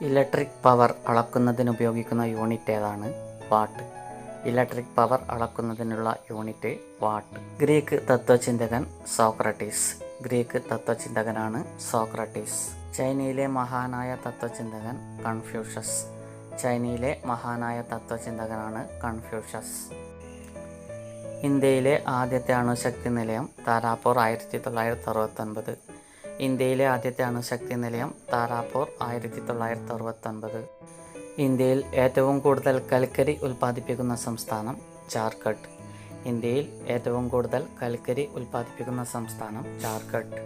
Electric power അളക്കുന്നതിന് ഉപയോഗിക്കുന്ന unit ഏതാണ്? വാട്ട്. ഇലക്ട്രിക് പവർ അളക്കുന്നതിനുള്ള യൂണിറ്റ് വാട്ട്. ഗ്രീക്ക് തത്വചിന്തകൻ സോക്രട്ടീസ്. ഗ്രീക്ക് തത്വചിന്തകനാണ് സോക്രട്ടീസ്. ചൈനയിലെ മഹാനായ തത്വചിന്തകൻ കൺഫ്യൂഷ്യസ്. ചൈനയിലെ മഹാനായ തത്വചിന്തകനാണ് കൺഫ്യൂഷ്യസ്. ഇന്ത്യയിലെ ആദ്യത്തെ അണുശക്തി നിലയം താരാപ്പൂർ ആയിരത്തി തൊള്ളായിരത്തി അറുപത്തൊൻപത്. ഇന്ത്യയിലെ ആദ്യത്തെ അണുശക്തി നിലയം താരാപൂർ ആയിരത്തി തൊള്ളായിരത്തി അറുപത്തൊൻപത് ഇന്ത്യയിൽ ഏറ്റവും കൂടുതൽ കൽക്കരി ഉൽപ്പാദിപ്പിക്കുന്ന സംസ്ഥാനം ജാർഖണ്ഡ്. ഇന്ത്യയിൽ ഏറ്റവും കൂടുതൽ കൽക്കരി ഉൽപ്പാദിപ്പിക്കുന്ന സംസ്ഥാനം ജാർഖണ്ഡ്.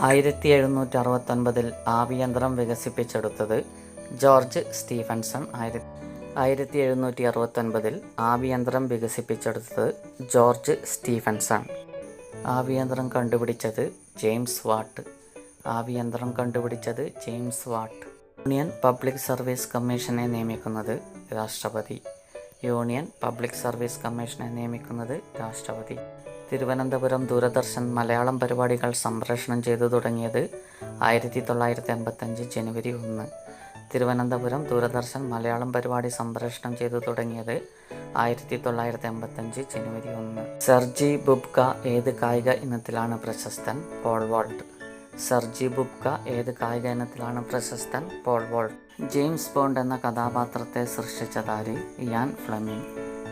ആയിരത്തി എഴുന്നൂറ്റി അറുപത്തൊൻപതിൽ ആവിയന്ത്രം വികസിപ്പിച്ചെടുത്തത് ജോർജ് സ്റ്റീഫൻസൺ ആയിരത്തി ആയിരത്തി എഴുന്നൂറ്റി അറുപത്തൊൻപതിൽ ആവിയന്ത്രം വികസിപ്പിച്ചെടുത്തത് ജോർജ് സ്റ്റീഫൻസൺ. ആവിയന്ത്രം കണ്ടുപിടിച്ചത് ജെയിംസ് വാട്ട്. ആവിയന്ത്രം കണ്ടുപിടിച്ചത് James Watt. Union public service കമ്മീഷനെ നിയമിക്കുന്നത് രാഷ്ട്രപതി. യൂണിയൻ പബ്ലിക് സർവീസ് കമ്മീഷനെ നിയമിക്കുന്നത് രാഷ്ട്രപതി. തിരുവനന്തപുരം ദൂരദർശൻ മലയാളം പരിപാടികൾ സംപ്രേഷണം ചെയ്തു തുടങ്ങിയത് ആയിരത്തി തൊള്ളായിരത്തി എൺപത്തഞ്ച് ജനുവരി ഒന്ന്. തിരുവനന്തപുരം ദൂരദർശൻ മലയാളം പരിപാടി സംപ്രേഷണം ചെയ്തു തുടങ്ങിയത് ആയിരത്തി തൊള്ളായിരത്തി എൺപത്തഞ്ച് ജനുവരി ഒന്ന്. സെർജി ബുബ്ക ഏത് കായിക ഇനത്തിലാണ് പ്രശസ്തൻ? Paul volt. സർജി ബുബ്ക ഏത് കായിക ഇനത്തിലാണ് പ്രശസ്തൻ? Pole vault. ജെയിംസ് ബോണ്ട് എന്ന കഥാപാത്രത്തെ സൃഷ്ടിച്ചതാരി ഇയാൻ ഫ്ലമിംഗ്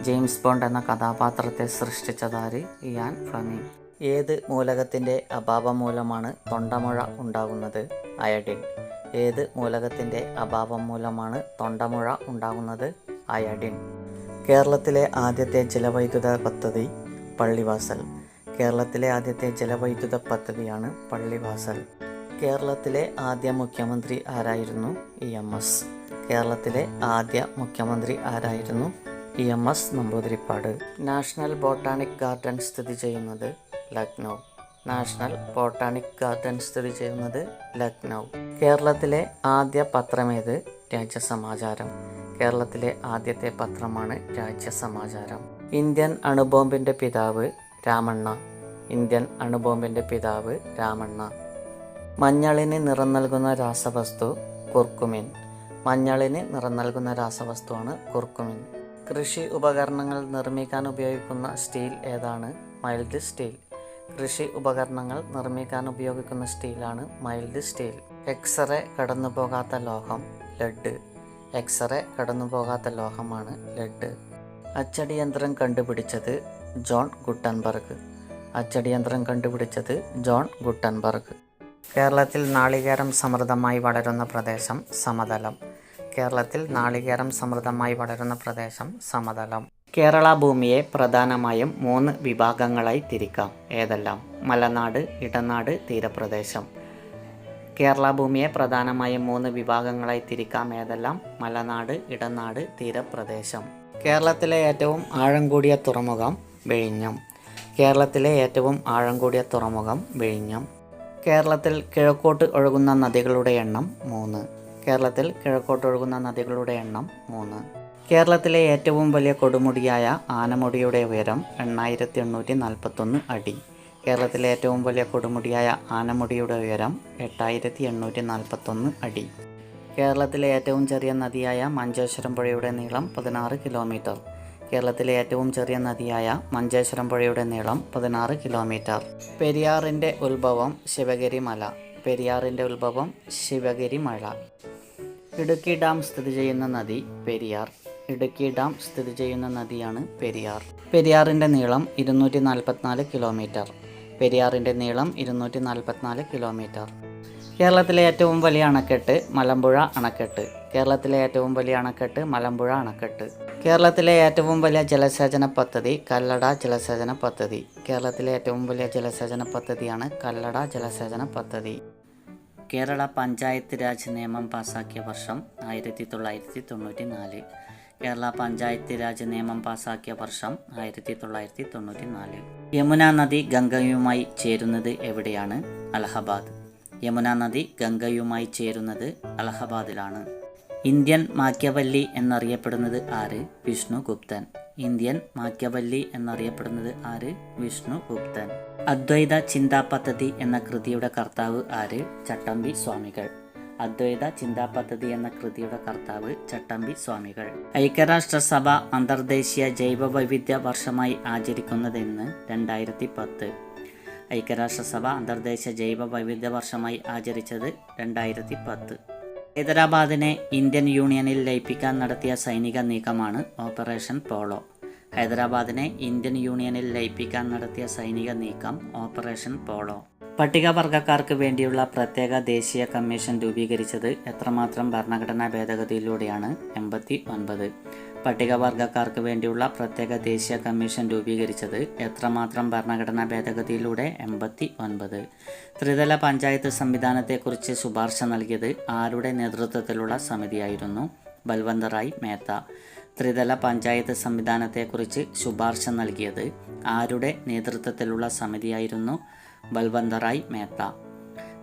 ജെയിംസ് ബോണ്ട് എന്ന കഥാപാത്രത്തെ സൃഷ്ടിച്ചതാരി ഇയാൻ ഫ്ലമിംഗ് ഏത് മൂലകത്തിന്റെ അഭാവം മൂലമാണ് തൊണ്ടമുഴ ഉണ്ടാകുന്നത്? അയഡിൻ. ഏത് മൂലകത്തിന്റെ അഭാവം മൂലമാണ് തൊണ്ടമുഴ ഉണ്ടാകുന്നത്? അയഡിൻ. കേരളത്തിലെ ആദ്യത്തെ ജലവൈദ്യുത പദ്ധതി പള്ളിവാസൽ. കേരളത്തിലെ ആദ്യത്തെ ജലവൈദ്യുത പദ്ധതിയാണ് പള്ളിവാസൽ. കേരളത്തിലെ ആദ്യ മുഖ്യമന്ത്രി ആരായിരുന്നു? E M S. കേരളത്തിലെ ആദ്യ മുഖ്യമന്ത്രി ആരായിരുന്നു? E M S Namboodiripad. National botanic garden സ്ഥിതി ചെയ്യുന്നത് ലക്നൗ. നാഷണൽ ബോട്ടാണിക് ഗാർഡൻ സ്ഥിതി ചെയ്യുന്നത് ലക്നൗ. കേരളത്തിലെ ആദ്യ പത്രമേത് രാജ്യസമാചാരം. കേരളത്തിലെ ആദ്യത്തെ പത്രമാണ് രാജ്യസമാചാരം. ഇന്ത്യൻ അണുബോംബിന്റെ പിതാവ് രാമണ്ണ ഇന്ത്യൻ അണുബോംബിന്റെ പിതാവ് രാമണ്ണ. മഞ്ഞളിന് നിറം നൽകുന്ന രാസവസ്തു കുർക്കുമിൻ. മഞ്ഞളിന് നിറം നൽകുന്ന രാസവസ്തുവാണ് കുർക്കുമിൻ. കൃഷി ഉപകരണങ്ങൾ നിർമ്മിക്കാൻ ഉപയോഗിക്കുന്ന സ്റ്റീൽ ഏതാണ്? Mild steel. കൃഷി ഉപകരണങ്ങൾ നിർമ്മിക്കാൻ ഉപയോഗിക്കുന്ന സ്റ്റീലാണ് മൈൽഡ് സ്റ്റീൽ. എക്സ്റേ കടന്നുപോകാത്ത ലോഹം ലെഡ്. എക്സ്റേ കടന്നുപോകാത്ത ലോഹമാണ് ലെഡ്. അച്ചടി യന്ത്രം കണ്ടുപിടിച്ചത് ജോൺ ഗുട്ടൻബർഗ്. അച്ചടി യന്ത്രം കണ്ടുപിടിച്ചത് ജോൺ ഗുട്ടൻബർഗ്. കേരളത്തിൽ നാളികേരം സമൃദ്ധമായി വളരുന്ന പ്രദേശം സമതലം. കേരളത്തിൽ നാളികേരം സമൃദ്ധമായി വളരുന്ന പ്രദേശം സമതലം. കേരള ഭൂമിയെ പ്രധാനമായും മൂന്ന് വിഭാഗങ്ങളായി തിരിക്കാം. ഏതെല്ലാം? മലനാട് ഇടനാട് തീരപ്രദേശം. കേരള ഭൂമിയെ പ്രധാനമായും മൂന്ന് വിഭാഗങ്ങളായി തിരിക്കാം. ഏതെല്ലാം? മലനാട് ഇടനാട് തീരപ്രദേശം. കേരളത്തിലെ ഏറ്റവും ആഴം കൂടിയ തുറമുഖം വിഴിഞ്ഞം. കേരളത്തിലെ ഏറ്റവും ആഴം കൂടിയ തുറമുഖം വിഴിഞ്ഞം. കേരളത്തിൽ കിഴക്കോട്ട് ഒഴുകുന്ന നദികളുടെ എണ്ണം മൂന്ന്. കേരളത്തിൽ കിഴക്കോട്ട് ഒഴുകുന്ന നദികളുടെ എണ്ണം മൂന്ന്. കേരളത്തിലെ ഏറ്റവും വലിയ കൊടുമുടിയായ ആനമുടിയുടെ ഉയരം എണ്ണായിരത്തി എണ്ണൂറ്റി നാൽപ്പത്തൊന്ന് അടി. കേരളത്തിലെ ഏറ്റവും വലിയ കൊടുമുടിയായ ആനമുടിയുടെ ഉയരം എട്ടായിരത്തി എണ്ണൂറ്റി നാൽപ്പത്തൊന്ന് അടി. കേരളത്തിലെ ഏറ്റവും ചെറിയ നദിയായ മഞ്ചേശ്വരം പുഴയുടെ നീളം പതിനാറ് കിലോമീറ്റർ. കേരളത്തിലെ ഏറ്റവും ചെറിയ നദിയായ മഞ്ചേശ്വരം പുഴയുടെ നീളം പതിനാറ് കിലോമീറ്റർ. പെരിയാറിന്റെ ഉത്ഭവം ശിവഗിരി മല പെരിയാറിന്റെ ഉത്ഭവം ശിവഗിരി മല ഇടുക്കി ഡാം സ്ഥിതി ചെയ്യുന്ന നദി പെരിയാർ. ഇടുക്കി ഡാം സ്ഥിതി ചെയ്യുന്ന നദിയാണ് പെരിയാർ. പെരിയാറിന്റെ നീളം ഇരുന്നൂറ്റി നാൽപ്പത്തിനാല് കിലോമീറ്റർ. പെരിയാറിന്റെ നീളം ഇരുന്നൂറ്റി നാൽപ്പത്തിനാല് കിലോമീറ്റർ. കേരളത്തിലെ ഏറ്റവും വലിയ അണക്കെട്ട് മലമ്പുഴ അണക്കെട്ട്. കേരളത്തിലെ ഏറ്റവും വലിയ അണക്കെട്ട് മലമ്പുഴ അണക്കെട്ട്. കേരളത്തിലെ ഏറ്റവും വലിയ ജലസേചന പദ്ധതി കല്ലട ജലസേചന പദ്ധതി. കേരളത്തിലെ ഏറ്റവും വലിയ ജലസേചന പദ്ധതിയാണ് കല്ലട ജലസേചന പദ്ധതി. കേരള പഞ്ചായത്ത് രാജ് നിയമം പാസാക്കിയ വർഷം ആയിരത്തി തൊള്ളായിരത്തി തൊണ്ണൂറ്റി നാല് കേരള പഞ്ചായത്ത് രാജ് നിയമം പാസാക്കിയ വർഷം ആയിരത്തി തൊള്ളായിരത്തി തൊണ്ണൂറ്റി നാല് യമുന നദി ഗംഗയുമായി ചേരുന്നത് എവിടെയാണ്? അലഹബാദ്. യമുന നദി ഗംഗയുമായി ചേരുന്നത് അലഹബാദിലാണ്. ഇന്ത്യൻ മാക്യവല്ലി എന്നറിയപ്പെടുന്നത് ആര്? വിഷ്ണു ഗുപ്തൻ. ഇന്ത്യൻ മാക്യവല്ലി എന്നറിയപ്പെടുന്നത് ആര്? വിഷ്ണു ഗുപ്തൻ. അദ്വൈത ചിന്താ പദ്ധതി എന്ന കൃതിയുടെ കർത്താവ് ആര്? ചട്ടമ്പി സ്വാമികൾ. അദ്വൈത ചിന്താ പദ്ധതി എന്ന കൃതിയുടെ കർത്താവ് ചട്ടമ്പി സ്വാമികൾ. ഐക്യരാഷ്ട്രസഭ അന്തർദേശീയ ജൈവ വൈവിധ്യ വർഷമായി ആചരിക്കുന്നതെന്ന് രണ്ടായിരത്തി പത്ത് ഐക്യരാഷ്ട്രസഭ അന്തർദേശീയ ജൈവ വൈവിധ്യ വർഷമായി ആചരിച്ചത് രണ്ടായിരത്തി പത്ത് ഹൈദരാബാദിനെ ഇന്ത്യൻ യൂണിയനിൽ ലയിപ്പിക്കാൻ നടത്തിയ സൈനിക നീക്കമാണ് ഓപ്പറേഷൻ പോളോ. ഹൈദരാബാദിനെ ഇന്ത്യൻ യൂണിയനിൽ ലയിപ്പിക്കാൻ നടത്തിയ സൈനിക നീക്കം ഓപ്പറേഷൻ പോളോ. പട്ടികവർഗക്കാർക്ക് വേണ്ടിയുള്ള പ്രത്യേക ദേശീയ കമ്മീഷൻ രൂപീകരിച്ചത് എത്രമാത്രം ഭരണഘടനാ ഭേദഗതിയിലൂടെയാണ്? എൺപത്തി ഒൻപത്. പട്ടികവർഗക്കാർക്ക് വേണ്ടിയുള്ള പ്രത്യേക ദേശീയ കമ്മീഷൻ രൂപീകരിച്ചത് എത്രമാത്രം ഭരണഘടനാ ഭേദഗതിയിലൂടെ? എൺപത്തി ഒൻപത് ത്രിതല പഞ്ചായത്ത് സംവിധാനത്തെക്കുറിച്ച് ശുപാർശ നൽകിയത് ആരുടെ നേതൃത്വത്തിലുള്ള സമിതിയായിരുന്നു? ബൽവന്തറായ് മേത്ത. ത്രിതല പഞ്ചായത്ത് സംവിധാനത്തെക്കുറിച്ച് ശുപാർശ നൽകിയത് ആരുടെ നേതൃത്വത്തിലുള്ള സമിതിയായിരുന്നു? ബൽവന്തറായ് മേത്ത.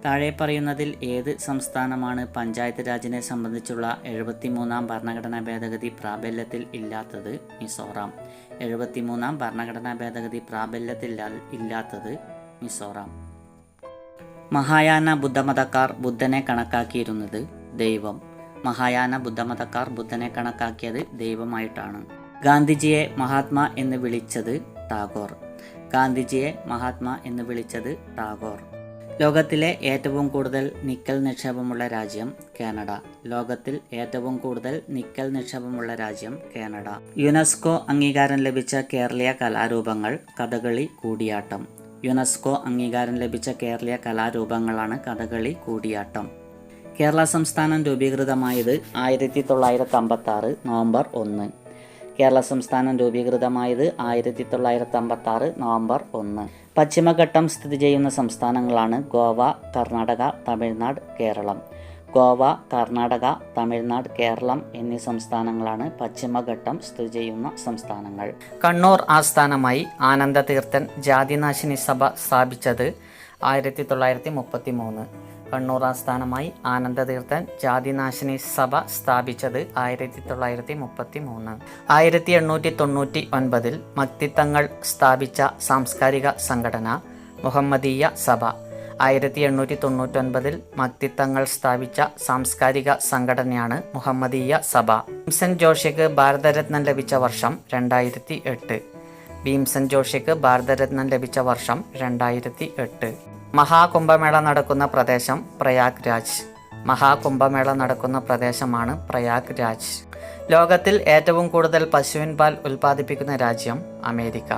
താഴെ പറയുന്നതിൽ ഏത് സംസ്ഥാനമാണ് പഞ്ചായത്ത് രാജിനെ സംബന്ധിച്ചുള്ള എഴുപത്തിമൂന്നാം ഭരണഘടനാ ഭേദഗതി പ്രാബല്യത്തിൽ ഇല്ലാത്തത് മിസോറാം. എഴുപത്തിമൂന്നാം ഭരണഘടനാ ഭേദഗതി പ്രാബല്യത്തിൽ ഇല്ലാത്തത് മിസോറാം. മഹായാന ബുദ്ധമതക്കാർ ബുദ്ധനെ കണക്കാക്കിയിരുന്നത് ദൈവം. മഹായാന ബുദ്ധമതക്കാർ ബുദ്ധനെ കണക്കാക്കിയത് ദൈവമായിട്ടാണ്. ഗാന്ധിജിയെ മഹാത്മാ എന്ന് വിളിച്ചത് ടാഗോർ. ഗാന്ധിജിയെ മഹാത്മാ എന്ന് വിളിച്ചത് ടാഗോർ. ലോകത്തിലെ ഏറ്റവും കൂടുതൽ നിക്കൽ നിക്ഷേപമുള്ള രാജ്യം കാനഡ. ലോകത്തിൽ ഏറ്റവും കൂടുതൽ നിക്കൽ നിക്ഷേപമുള്ള രാജ്യം കാനഡ. യുനെസ്കോ അംഗീകാരം ലഭിച്ച കേരളീയ കലാരൂപങ്ങൾ കഥകളി കൂടിയാട്ടം. യുനെസ്കോ അംഗീകാരം ലഭിച്ച കേരളീയ കലാരൂപങ്ങളാണ് കഥകളി കൂടിയാട്ടം. കേരള സംസ്ഥാനം രൂപീകൃതമായത് ആയിരത്തി തൊള്ളായിരത്തി അമ്പത്തി ആറ് നവംബർ ഒന്ന്. കേരള സംസ്ഥാനം രൂപീകൃതമായത് ആയിരത്തി തൊള്ളായിരത്തി അമ്പത്തി ആറ് നവംബർ ഒന്ന്. പശ്ചിമഘട്ടം സ്ഥിതി ചെയ്യുന്ന സംസ്ഥാനങ്ങളാണ് ഗോവ കർണാടക തമിഴ്നാട് കേരളം. ഗോവ കർണാടക തമിഴ്നാട് കേരളം എന്നീ സംസ്ഥാനങ്ങളാണ് പശ്ചിമഘട്ടം സ്ഥിതി ചെയ്യുന്ന സംസ്ഥാനങ്ങൾ. കണ്ണൂർ ആസ്ഥാനമായി ആനന്ദതീർത്ഥൻ ജാതിനാശിനി സഭ സ്ഥാപിച്ചത് ആയിരത്തി തൊള്ളായിരത്തി മുപ്പത്തി മൂന്ന് കണ്ണൂർ ആസ്ഥാനമായി ആനന്ദതീർത്ഥൻ ജാതിനാശിനി സഭ സ്ഥാപിച്ചത് ആയിരത്തി തൊള്ളായിരത്തി മുപ്പത്തി മൂന്ന് ആയിരത്തി എണ്ണൂറ്റി തൊണ്ണൂറ്റി ഒൻപതിൽ മക്തിത്തങ്ങൾ സ്ഥാപിച്ച സാംസ്കാരിക സംഘടന മുഹമ്മദീയ സഭ. ആയിരത്തി എണ്ണൂറ്റി തൊണ്ണൂറ്റൊൻപതിൽ മക്തിത്തങ്ങൾ സ്ഥാപിച്ച സാംസ്കാരിക സംഘടനയാണ് മുഹമ്മദീയ സഭ. ഭീംസൻ ജോഷിക്ക് ഭാരതരത്നം ലഭിച്ച വർഷം രണ്ടായിരത്തി എട്ട് ഭീംസൻ ജോഷിക്ക് ഭാരതരത്നം ലഭിച്ച വർഷം രണ്ടായിരത്തി എട്ട് മഹാകുംഭമേള നടക്കുന്ന പ്രദേശം പ്രയാഗ് രാജ് മഹാകുംഭമേള നടക്കുന്ന പ്രദേശമാണ് പ്രയാഗ് രാജ് ലോകത്തിൽ ഏറ്റവും കൂടുതൽ പശുവിൻ പാൽ ഉൽപ്പാദിപ്പിക്കുന്ന രാജ്യം അമേരിക്ക.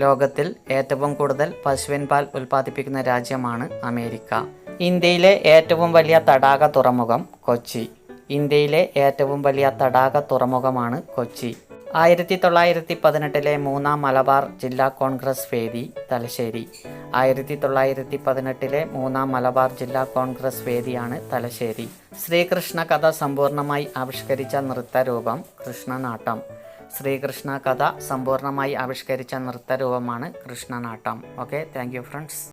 ലോകത്തിൽ ഏറ്റവും കൂടുതൽ പശുവിൻ പാൽ ഉൽപ്പാദിപ്പിക്കുന്ന രാജ്യമാണ് അമേരിക്ക. ഇന്ത്യയിലെ ഏറ്റവും വലിയ തടാക തുറമുഖം കൊച്ചി. ഇന്ത്യയിലെ ഏറ്റവും വലിയ തടാക തുറമുഖമാണ് കൊച്ചി. ആയിരത്തി തൊള്ളായിരത്തി പതിനെട്ടിലെ മൂന്നാം മലബാർ ജില്ലാ കോൺഗ്രസ് വേദി തലശ്ശേരി. ആയിരത്തി തൊള്ളായിരത്തി പതിനെട്ടിലെ മൂന്നാം മലബാർ ജില്ലാ കോൺഗ്രസ് വേദിയാണ് തലശ്ശേരി. ശ്രീകൃഷ്ണ കഥ സമ്പൂർണമായി ആവിഷ്കരിച്ച നൃത്തരൂപം കൃഷ്ണനാട്ടം. ശ്രീകൃഷ്ണ കഥ സമ്പൂർണമായി ആവിഷ്കരിച്ച നൃത്തരൂപമാണ് കൃഷ്ണനാട്ടം. Okay thank friends